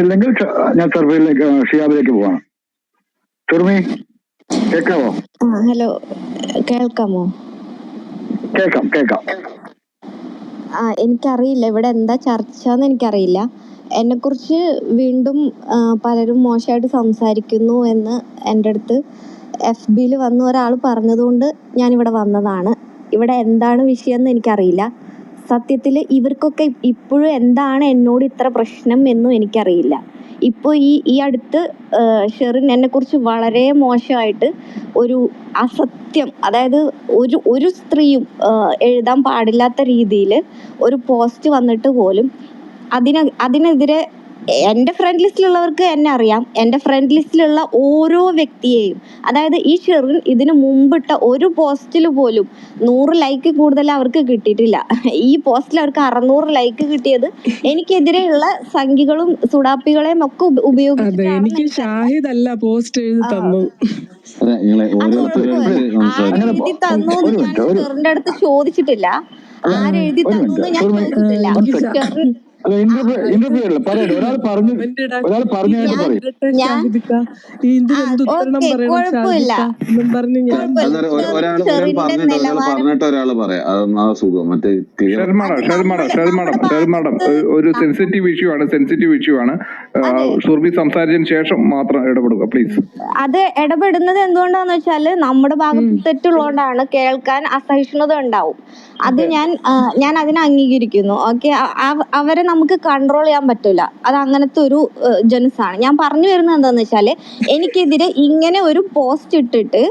ഇല്ലെങ്കിൽ ഷ- ഞാൻ സർഫയിലേക്ക് ഷിയാബിലേക്ക് പോവാണ്. ഷുർമി കേൾക്കാവോ ഹലോ കേൾക്കാമോ? കേൾക്കാം കേൾക്കാം. ആ എനിക്കറിയില്ല ഇവിടെ എന്താ ചർച്ച എന്ന് എനിക്കറിയില്ല. എന്നെക്കുറിച്ച് വീണ്ടും പലരും മോശമായിട്ട് സംസാരിക്കുന്നു എന്ന് എന്റെ അടുത്ത് എഫ് ബിയിൽ വന്ന ഒരാൾ പറഞ്ഞതുകൊണ്ട് ഞാനിവിടെ വന്നതാണ്. ഇവിടെ എന്താണ് വിഷയം എന്ന് എനിക്കറിയില്ല. സത്യത്തിൽ ഇവർക്കൊക്കെ ഇപ്പോഴും എന്താണ് എന്നോട് ഇത്ര പ്രശ്നം എന്നും എനിക്കറിയില്ല. ഇപ്പോൾ ഈ ഈ അടുത്ത് ഷെറിൻ എന്നെക്കുറിച്ച് വളരെ മോശമായിട്ട് ഒരു അസത്യം അതായത് ഒരു ഒരു സ്ത്രീയും എഴുതാൻ പാടില്ലാത്ത രീതിയിൽ ഒരു പോസ്റ്റ് വന്നിട്ട് പോലും അതിന് അതിനെതിരെ എന്റെ ഫ്രണ്ട് ലിസ്റ്റിലുള്ളവർക്ക് എന്നെ അറിയാം. എന്റെ ഫ്രണ്ട് ലിസ്റ്റിലുള്ള ഓരോ വ്യക്തിയെയും അതായത് ഈ ഷെറിൻ ഇതിനു മുമ്പിട്ട ഒരു പോസ്റ്റിൽ പോലും നൂറ് ലൈക്ക് കൂടുതൽ അവർക്ക് കിട്ടിയിട്ടില്ല. ഈ പോസ്റ്റിൽ അവർക്ക് അറുന്നൂറ് ലൈക്ക് കിട്ടിയത് എനിക്കെതിരെയുള്ള സംഖ്യകളും സുഡാപ്പികളെയും ഒക്കെ ഉപയോഗിച്ചിട്ടില്ല എനിക്ക് ഷാഹിദ് അല്ല പോസ്റ്റ് എഴുതി. തന്നു. എഴുതി തന്നു എന്ന് ഞാൻ ഷെറിന്റെ അടുത്ത് ചോദിച്ചിട്ടില്ല. ആരെഴുതി ആര് എഴുതി ഒരു തന്നു എന്ന് ഞാൻ ചോദിച്ചിട്ടില്ല. അല്ല ഇന്റർവ്യൂ ഇന്റർവ്യൂ അല്ല പറയട്ടെ. ഒരാൾ പറഞ്ഞു ഒരാൾ പറഞ്ഞായിട്ട് പറയും. ആ ഒരാൾ ഒരാൾ പറഞ്ഞിട്ട് പറഞ്ഞിട്ട് പറയാം. സുഖം. മറ്റേ ഭാഗത്ത് ഒരു സെൻസിറ്റീവ് ഇഷ്യൂ ആണ് സെൻസിറ്റീവ് ഇഷ്യൂ ആണ്. സുർബി സംസാരിച്ചതിന് ശേഷം മാത്രം ഇടപെടുക പ്ലീസ് അത് ഇടപെടുന്നത് എന്തുകൊണ്ടാന്ന് വെച്ചാൽ നമ്മുടെ ഭാഗത്ത് തെറ്റുള്ളതുകൊണ്ടാണ് കേൾക്കാൻ അസഹിഷ്ണുത ഉണ്ടാവും. അത് ഞാൻ ഞാൻ അതിനെ അംഗീകരിക്കുന്നു. ഓക്കെ അവരെ നമുക്ക് കൺട്രോൾ ചെയ്യാൻ പറ്റില്ല അത് അങ്ങനത്തെ ഒരു ജനുസാണ് ഞാൻ പറഞ്ഞു വരുന്നത് എന്താണെന്ന് വെച്ചാൽ എനിക്കെതിരെ ഇങ്ങനെ ഒരു പോസ്റ്റ് ഇട്ടിട്ട്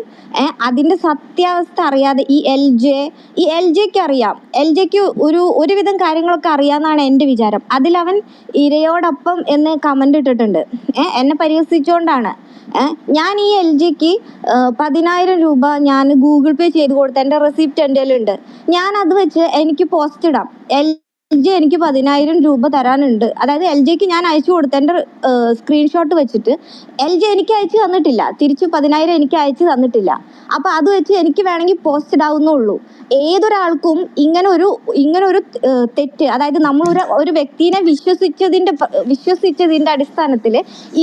അതിന്റെ സത്യാവസ്ഥ അറിയാതെ ഈ എൽ ജെ ഈ എൽ ജെക്ക് അറിയാം. എൽ ജെക്ക് ഒരു ഒരുവിധം കാര്യങ്ങളൊക്കെ അറിയാമെന്നാണ് എന്റെ വിചാരം. അതിലവൻ ഇരയോടൊപ്പം എന്ന് കമന്റ് ഇട്ടിട്ടുണ്ട്. എന്നെ പരിഹസിച്ചുകൊണ്ടാണ് ഞാൻ ഈ എൽ ജിക്ക് പതിനായിരം രൂപ ഞാൻ ഗൂഗിൾ പേ ചെയ്ത് കൊടുത്ത എന്റെ റെസിപ്റ്റ് എന്റെ ഉണ്ട് ഞാൻ അത് വെച്ച് എനിക്ക് പോസ്റ്റ് ഇടാം. എൽ ജി എനിക്ക് പതിനായിരം രൂപ തരാനുണ്ട്. അതായത് എൽ ജിക്ക് ഞാൻ അയച്ചു കൊടുത്തതിന്റെ സ്ക്രീൻഷോട്ട് വെച്ചിട്ട് എൽ ജി എനിക്ക് അയച്ചു തന്നിട്ടില്ല. തിരിച്ച് പതിനായിരം എനിക്ക് അയച്ചു തന്നിട്ടില്ല. അപ്പോൾ അത് വെച്ച് എനിക്ക് വേണമെങ്കിൽ പോസ്റ്റ് ഇടാവുന്നുള്ളൂ ഏതൊരാൾക്കും ഇങ്ങനെ ഒരു ഇങ്ങനെ ഒരു തെറ്റ് അതായത് നമ്മൾ ഒരു ഒരു വ്യക്തിനെ വിശ്വസിച്ചതിന്റെ വിശ്വസിച്ചതിന്റെ അടിസ്ഥാനത്തിൽ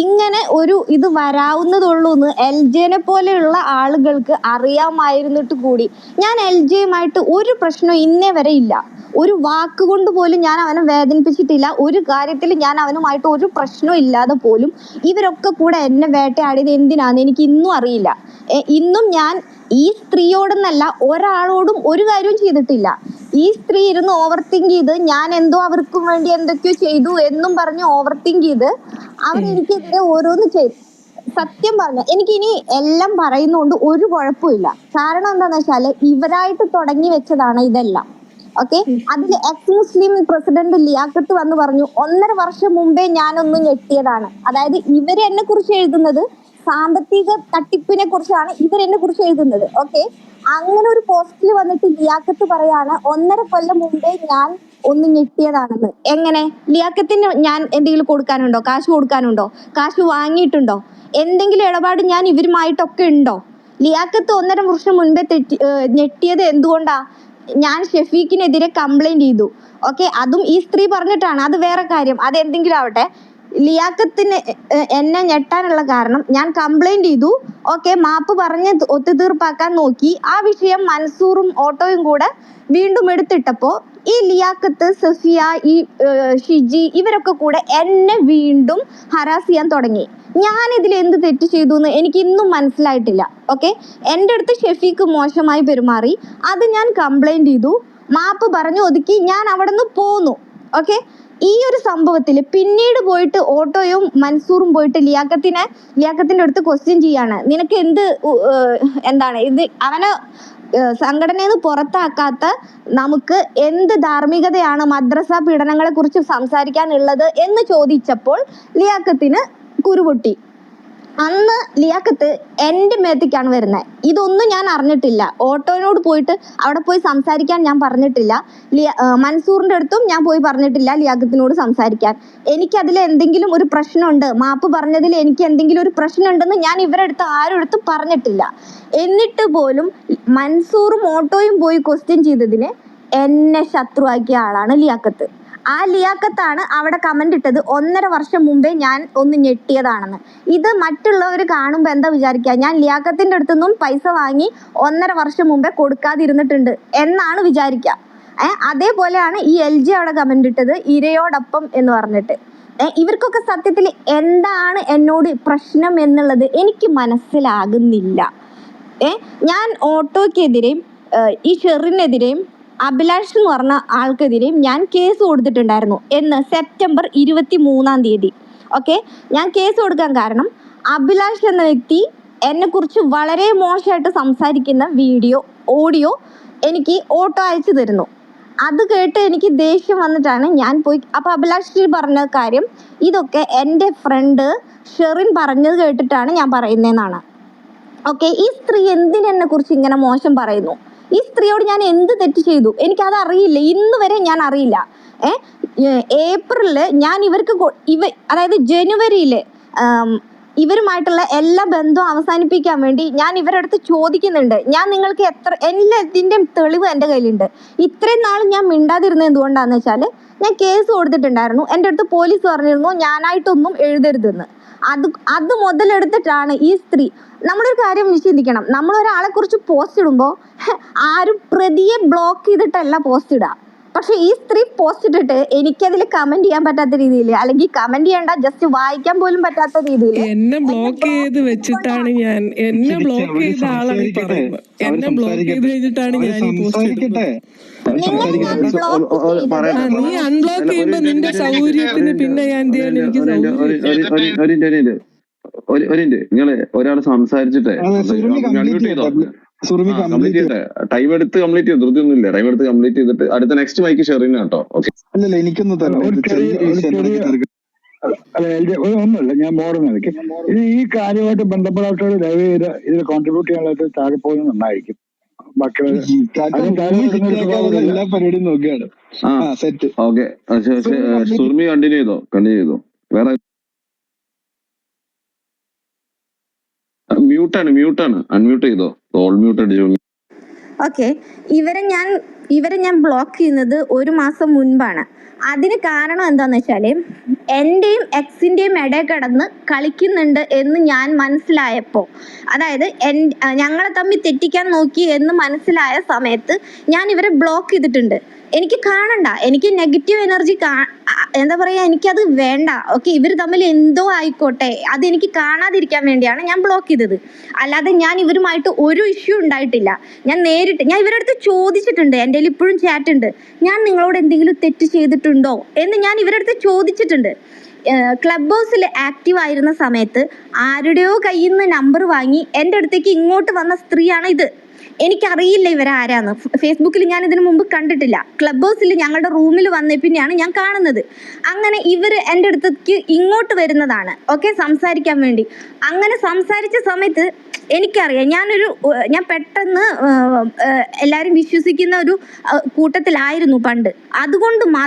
ഇങ്ങനെ ഒരു ഇത് വരാവുന്നതുള്ളൂ എന്ന് എൽ ജെനെ പോലെയുള്ള ആളുകൾക്ക് അറിയാമായിരുന്നിട്ട് കൂടി ഞാൻ എൽ ജെയുമായിട്ട് ഒരു പ്രശ്നം ഇന്നേ വരെ ഇല്ല. ഒരു വാക്ക് കൊണ്ട് പോലും ഞാൻ അവനെ വേദനിപ്പിച്ചിട്ടില്ല. ഒരു കാര്യത്തിൽ ഞാൻ അവനുമായിട്ട് ഒരു പ്രശ്നവും ഇല്ലാതെ പോലും ഇവരൊക്കെ കൂടെ എന്നെ വേട്ടയാടിയത് എന്തിനാന്ന് എനിക്ക് ഇന്നും അറിയില്ല. ഇന്നും ഞാൻ ഈ സ്ത്രീയോടെന്നല്ല ഒരാളോടും ഒരു കാര്യവും ചെയ്തിട്ടില്ല. ഈ സ്ത്രീ ഇരുന്ന് ഓവർ തിങ്ക് ചെയ്ത് ഞാൻ എന്തോ അവർക്കും വേണ്ടി എന്തൊക്കെയോ ചെയ്തു എന്നും പറഞ്ഞ് ഓവർ തിങ്ക് ചെയ്ത് അവരെനിക്കെതിരെ ഓരോന്ന് ചെയ്തു സത്യം പറഞ്ഞ. എനിക്കിനി എല്ലാം പറയുന്നതുകൊണ്ട് ഒരു കുഴപ്പമില്ല കാരണം എന്താണെന്ന് വെച്ചാൽ ഇവരായിട്ട് തുടങ്ങി വെച്ചതാണ് ഇതെല്ലാം. ഓക്കെ അതിൽ എക്സ് മുസ്ലിം പ്രസിഡന്റ് ലിയാഖത്ത് വന്ന് പറഞ്ഞു ഒന്നര വർഷം മുമ്പേ ഞാനൊന്ന് ഞെട്ടിയതാണ്. അതായത് ഇവരെന്നെ കുറിച്ച് എഴുതുന്നത് സാമ്പത്തിക തട്ടിപ്പിനെ കുറിച്ചാണ് ഇവരെന്നെ കുറിച്ച് എഴുതുന്നത്. ഓക്കെ അങ്ങനെ ഒരു പോസ്റ്റിൽ വന്നിട്ട് ലിയാക്കത്ത് പറയാണ് ഒന്നര കൊല്ലം മുമ്പേ ഞാൻ ഒന്ന് ഞെട്ടിയതാണെന്ന്. എങ്ങനെ? ലിയാക്കത്തിന് ഞാൻ എന്തെങ്കിലും കൊടുക്കാനുണ്ടോ? കാശ് കൊടുക്കാനുണ്ടോ? കാശ് വാങ്ങിയിട്ടുണ്ടോ? എന്തെങ്കിലും ഇടപാട് ഞാൻ ഇവരുമായിട്ടൊക്കെ ഉണ്ടോ? ലിയാക്കത്ത് ഒന്നര വർഷം മുൻപേ തെറ്റി ഞെട്ടിയത് എന്തുകൊണ്ടാ? ഞാൻ ഷെഫീഖിനെതിരെ കംപ്ലൈന്റ് ചെയ്തു. ഓക്കെ അതും ഈ സ്ത്രീ പറഞ്ഞിട്ടാണ്. അത് വേറെ കാര്യം. അത് എന്തെങ്കിലും ആവട്ടെ. ലിയാക്കത്തിന് എന്നെ ഞെട്ടാനുള്ള കാരണം ഞാൻ കംപ്ലൈന്റ് ചെയ്തു. ഓക്കെ മാപ്പ് പറഞ്ഞ് ഒത്തുതീർപ്പാക്കാൻ നോക്കി. ആ വിഷയം മൻസൂറും ഓട്ടോയും കൂടെ വീണ്ടും എടുത്തിട്ടപ്പോൾ ഈ ലിയാക്കത്ത് സഫിയ ഈ ഷിജി ഇവരൊക്കെ കൂടെ എന്നെ വീണ്ടും ഹരാസ് ചെയ്യാൻ തുടങ്ങി. ഞാൻ ഇതിൽ എന്ത് തെറ്റ് ചെയ്തു എന്ന് എനിക്ക് ഇന്നും മനസ്സിലായിട്ടില്ല. ഓക്കെ എന്റെ അടുത്ത് ഷെഫീക്ക് മോശമായി പെരുമാറി. അത് ഞാൻ കംപ്ലൈന്റ് ചെയ്തു. മാപ്പ് പറഞ്ഞു ഒതുക്കി ഞാൻ അവിടെ നിന്ന് പോന്നു. ഓക്കെ ഈ ഒരു സംഭവത്തിൽ പിന്നീട് പോയിട്ട് ഓട്ടോയും മൻസൂറും പോയിട്ട് ലിയാക്കത്തിനെ ലിയാക്കത്തിന്റെ അടുത്ത് ക്വസ്റ്റ്യൻ ചെയ്യാണ്. നിനക്ക് എന്ത് എന്താണ്? ഇത് അവനെ സംഘടനയിൽ നിന്ന് പുറത്താക്കാത്ത നമുക്ക് എന്ത് ധാർമ്മികതയാണ് മദ്രസ പീഡനങ്ങളെ കുറിച്ച് സംസാരിക്കാനുള്ളത് എന്ന് ചോദിച്ചപ്പോൾ ലിയാക്കത്തിന് കുരുപൊട്ടി. അന്ന് ലിയാക്കത്ത് എന്റെ മേത്തേക്കാണ് വരുന്നത്. ഇതൊന്നും ഞാൻ അറിഞ്ഞിട്ടില്ല. ഓട്ടോനോട് പോയിട്ട് അവിടെ പോയി സംസാരിക്കാൻ ഞാൻ പറഞ്ഞിട്ടില്ല. ലിയ മൻസൂറിന്റെ അടുത്തും ഞാൻ പോയി പറഞ്ഞിട്ടില്ല ലിയാക്കത്തിനോട് സംസാരിക്കാൻ. എനിക്ക് അതിൽ എന്തെങ്കിലും ഒരു പ്രശ്നമുണ്ട്. മാപ്പ് പറഞ്ഞതിൽ എനിക്ക് എന്തെങ്കിലും ഒരു പ്രശ്നമുണ്ടെന്ന് ഞാൻ ഇവരുടെ അടുത്ത് ആരും അടുത്ത് പറഞ്ഞിട്ടില്ല. എന്നിട്ട് പോലും മൻസൂറും ഓട്ടോയും പോയി ക്വസ്റ്റ്യൻ ചെയ്തതിന് എന്നെ ശത്രുവാക്കിയ ആളാണ് ലിയാക്കത്ത്. ആ ലിയാക്കത്താണ് അവിടെ കമന്റ് ഇട്ടത്. ഒന്നര വർഷം മുമ്പേ ഞാൻ ഒന്ന് ഞെട്ടിയതാണെന്ന്. ഇത് മറ്റുള്ളവർ കാണുമ്പോൾ എന്താ വിചാരിക്കുക ഞാൻ ലിയാക്കത്തിന്റെ അടുത്തുനിന്നും പൈസ വാങ്ങി ഒന്നര വർഷം മുമ്പേ കൊടുക്കാതിരുന്നിട്ടുണ്ട് എന്നാണ് വിചാരിക്കുക ഏഹ് അതേപോലെയാണ് ഈ എൽ ജി അവിടെ കമന്റ് ഇട്ടത് ഇരയോടൊപ്പം എന്ന് പറഞ്ഞിട്ട്. ഇവർക്കൊക്കെ സത്യത്തിൽ എന്താണ് എന്നോട് പ്രശ്നം എന്നുള്ളത് എനിക്ക് മനസ്സിലാകുന്നില്ല. ഏ ഞാൻ ഓട്ടോയ്ക്കെതിരെയും ഈ ഷെറിനെതിരെയും അഭിലാഷ് എന്ന് പറഞ്ഞ ആൾക്കെതിരെയും ഞാൻ കേസ് കൊടുത്തിട്ടുണ്ടായിരുന്നു എന്ന് സെപ്റ്റംബർ ഇരുപത്തി മൂന്നാം തീയതി. ഓക്കെ ഞാൻ കേസ് കൊടുക്കാൻ കാരണം അഭിലാഷ് എന്ന വ്യക്തി എന്നെക്കുറിച്ച് വളരെ മോശമായിട്ട് സംസാരിക്കുന്ന വീഡിയോ ഓഡിയോ എനിക്ക് ഓട്ടോ അയച്ചു തരുന്നു. അത് കേട്ട് എനിക്ക് ദേഷ്യം വന്നിട്ടാണ് ഞാൻ പോയി. അപ്പോൾ അഭിലാഷ് പറഞ്ഞ കാര്യം ഇതൊക്കെ എന്റെ ഫ്രണ്ട് ഷെറിൻ പറഞ്ഞത് കേട്ടിട്ടാണ് ഞാൻ പറയുന്നതെന്നാണ്. ഓക്കെ ഈ സ്ത്രീ എന്തിനെന്നെ കുറിച്ച് ഇങ്ങനെ മോശം പറയുന്നു? ഈ സ്ത്രീയോട് ഞാൻ എന്ത് തെറ്റ് ചെയ്തു? എനിക്കത് അറിയില്ല ഇന്ന് വരെ ഞാൻ അറിയില്ല ഏപ്രിലിൽ ഞാൻ ഇവർക്ക് ഇവ അതായത് ജനുവരിയിൽ ഇവരുമായിട്ടുള്ള എല്ലാ ബന്ധവും അവസാനിപ്പിക്കാൻ വേണ്ടി ഞാൻ ഇവരുടെ അടുത്ത് ചോദിക്കുന്നുണ്ട്. ഞാൻ നിങ്ങൾക്ക് എത്ര എല്ലാത്തിന്റെയും തെളിവ് എന്റെ കയ്യിലുണ്ട്. ഇത്രയും നാൾ ഞാൻ മിണ്ടാതിരുന്നത് എന്തുകൊണ്ടാണെന്ന് വെച്ചാൽ ഞാൻ കേസ് കൊടുത്തിട്ടുണ്ടായിരുന്നു. എന്റെ അടുത്ത് പോലീസ് പറഞ്ഞിരുന്നു ഞാനായിട്ടൊന്നും എഴുതരുതെന്ന്. അത് അത് മുതലെടുത്തിട്ടാണ് ഈ സ്ത്രീ. നമ്മളൊരു കാര്യം ചിന്തിക്കണം നമ്മൾ ഒരാളെ കുറിച്ച് പോസ്റ്റ് ഇടുമ്പോൾ ആരും പ്രതിയെ ബ്ലോക്ക് ചെയ്തിട്ടല്ല പോസ്റ്റ് ഇടുക പക്ഷെ ഈ സ്ത്രീ പോസ്റ്റ് ഇട്ടിട്ട് എനിക്കതിൽ കമന്റ് ചെയ്യാൻ പറ്റാത്ത രീതിയിൽ അല്ലെങ്കിൽ കമന്റ് ചെയ്യണ്ട ജസ്റ്റ് വായിക്കാൻ പോലും പറ്റാത്ത രീതിയിൽ എന്നെ ബ്ലോക്ക് ചെയ്ത് വെച്ചിട്ടാണ് ഞാൻ എന്നെ ബ്ലോക്ക് ചെയ്ത ആളാണ് എന്നെ ബ്ലോക്ക് ചെയ്ത് വെച്ചിട്ടാണ് ഞാൻ പോസ്റ്റ് നീ അൺബ്ലോക്ക് ചെയ്യുമ്പോ നിന്റെ സൗകര്യത്തിന് പിന്നെ ഞാൻ എനിക്ക് സൗകര്യം ഒരിന്റ് നിങ്ങൾ ഒരാൾ സംസാരിച്ചിട്ടേ. കംപ്ലീറ്റ് ചെയ്തേ? ടൈം എടുത്ത് കംപ്ലീറ്റ് ചെയ്തു? ധൃതിയൊന്നുമില്ല ടൈം എടുത്ത് കംപ്ലീറ്റ് ചെയ്തിട്ട് അടുത്ത നെക്സ്റ്റ് മൈക്ക് ഷെറിന് കേട്ടോ. ഓക്കെ അല്ലല്ല എനിക്കൊന്നും ഒരു ഒരു. അല്ല എൽ ഒന്നുമില്ല ഞാൻ മോഡൽ നിലയ്ക്ക് ഈ കാര്യമായിട്ട് ബന്ധപ്പെടാത്തവർ ദയവ് ചെയ്ത് ഇതിൽ കോൺട്രിബ്യൂട്ട് ചെയ്യാനായിട്ട് താഴെ പോകുന്നത് നന്നായിരിക്കും. സ്വഭാവമില്ല. എല്ലാ പരിപാടിയും നോക്കുകയാണ് സെറ്റ് ഓക്കെ. സുർമി കണ്ടിന്യൂ ചെയ്തോ? കണ്ടിന്യൂ ചെയ്തോ? വേറെ മ്യൂട്ടാണ് മ്യൂട്ടാണ് അൺമ്യൂട്ട് ചെയ്തോ? ഓൾ മ്യൂട്ട് അടിച്ചു ഓക്കെ. ഇവരെ ഞാൻ ഇവരെ ഞാൻ ബ്ലോക്ക് ചെയ്യുന്നത് ഒരു മാസം മുൻപാണ്. അതിന് കാരണം എന്താന്ന് വെച്ചാൽ എന്റെയും എക്സിന്റെയും ഇടയിൽ കിടന്ന് കളിക്കുന്നുണ്ട് എന്ന് ഞാൻ മനസ്സിലായപ്പോൾ അതായത് ഞങ്ങളെ തമ്മിൽ തെറ്റിക്കാൻ നോക്കി എന്ന് മനസ്സിലായ സമയത്ത് ഞാൻ ഇവരെ ബ്ലോക്ക് ചെയ്തിട്ടുണ്ട്. എനിക്ക് കാണണ്ട. എനിക്ക് നെഗറ്റീവ് എനർജി എന്താ പറയുക എനിക്കത് വേണ്ട. ഓക്കെ ഇവർ തമ്മിൽ എന്തോ ആയിക്കോട്ടെ. അത് എനിക്ക് കാണാതിരിക്കാൻ വേണ്ടിയാണ് ഞാൻ ബ്ലോക്ക് ചെയ്തത്. അല്ലാതെ ഞാൻ ഇവരുമായിട്ട് ഒരു ഇഷ്യൂ ഉണ്ടായിട്ടില്ല. ഞാൻ നേരിട്ട് ഞാൻ ഇവരുടെ അടുത്ത് ചോദിച്ചിട്ടുണ്ട്. എന്റെ കയ്യിൽ ഇപ്പോഴും ചാറ്റ് ഉണ്ട്. ഞാൻ നിങ്ങളോട് എന്തെങ്കിലും തെറ്റ് ചെയ്തിട്ടുണ്ടോ എന്ന് ഞാൻ ഇവരുടെ അടുത്ത് ചോദിച്ചിട്ടുണ്ട്. ക്ലബ് ഹൗസിൽ ആക്റ്റീവ് ആയിരുന്ന സമയത്ത് ആരുടെയോ കയ്യിൽ നിന്ന് നമ്പർ വാങ്ങി എന്റെ അടുത്തേക്ക് ഇങ്ങോട്ട് വന്ന സ്ത്രീയാണ് ഇത്. എനിക്കറിയില്ല ഇവരാരാന്ന്. ഫേസ്ബുക്കിൽ ഞാൻ ഇതിനു മുമ്പ് കണ്ടിട്ടില്ല. ക്ലബ് ഹൗസിൽ ഞങ്ങളുടെ റൂമിൽ വന്ന പിന്നെയാണ് ഞാൻ കാണുന്നത്. അങ്ങനെ ഇവർ എന്റെ അടുത്തേക്ക് ഇങ്ങോട്ട് വരുന്നതാണ്. ഓക്കെ സംസാരിക്കാൻ വേണ്ടി. അങ്ങനെ സംസാരിച്ച സമയത്ത് എനിക്കറിയാം ഞാനൊരു ഞാൻ പെട്ടെന്ന് എല്ലാവരും വിശ്വസിക്കുന്ന ഒരു കൂട്ടത്തിലായിരുന്നു പണ്ട്. അതുകൊണ്ട് മാത്രം